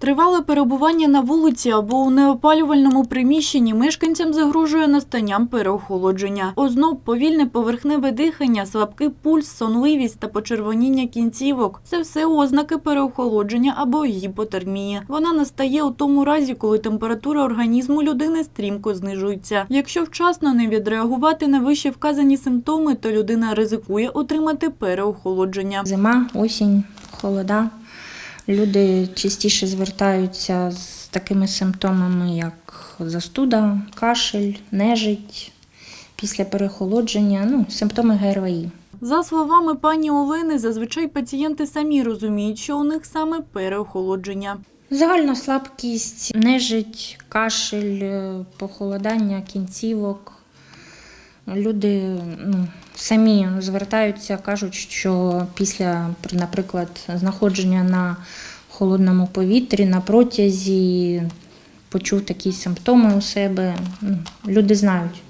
Тривале перебування на вулиці або у неопалювальному приміщенні мешканцям загрожує настанням переохолодження. Озноб, повільне поверхневе дихання, слабкий пульс, сонливість та почервоніння кінцівок – це все ознаки переохолодження або гіпотермії. Вона настає у тому разі, коли температура організму людини стрімко знижується. Якщо вчасно не відреагувати на вище вказані симптоми, то людина ризикує отримати переохолодження. Зима, осінь, холода. Люди частіше звертаються з такими симптомами, як застуда, кашель, нежить після перехолодження, ну, симптоми ГРВІ. За словами пані Олени, зазвичай пацієнти самі розуміють, що у них саме переохолодження. Загальна слабкість, нежить, кашель, е, похолодання кінцівок. Люди ну, самі звертаються, кажуть, що після, наприклад, знаходження на холодному повітрі на протязі почув такі симптоми у себе. Ну, Люди знають,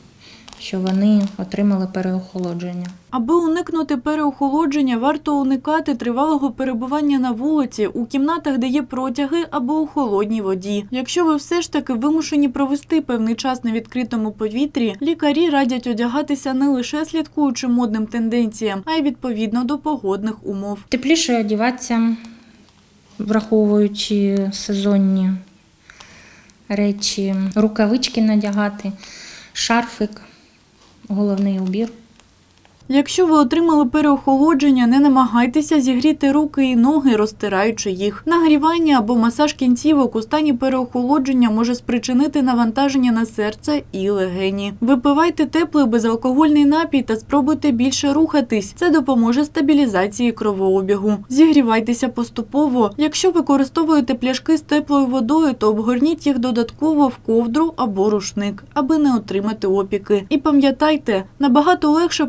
що вони отримали переохолодження. Аби уникнути переохолодження, варто уникати тривалого перебування на вулиці, у кімнатах, де є протяги або у холодній воді. Якщо ви все ж таки вимушені провести певний час на відкритому повітрі, лікарі радять одягатися не лише слідкуючи модним тенденціям, а й відповідно до погодних умов. Тепліше одягатися, враховуючи сезонні речі, рукавички надягати, шарфик, головний убір. Якщо ви отримали переохолодження, не намагайтеся зігріти руки і ноги, розтираючи їх. Нагрівання або масаж кінцівок у стані переохолодження може спричинити навантаження на серце і легені. Випивайте теплий безалкогольний напій та спробуйте більше рухатись. Це допоможе стабілізації кровообігу. Зігрівайтеся поступово. Якщо використовуєте пляшки з теплою водою, то обгорніть їх додатково в ковдру або рушник, аби не отримати опіки. І пам'ятайте, набагато легше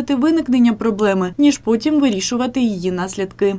попередити виникнення проблеми, ніж потім вирішувати її наслідки.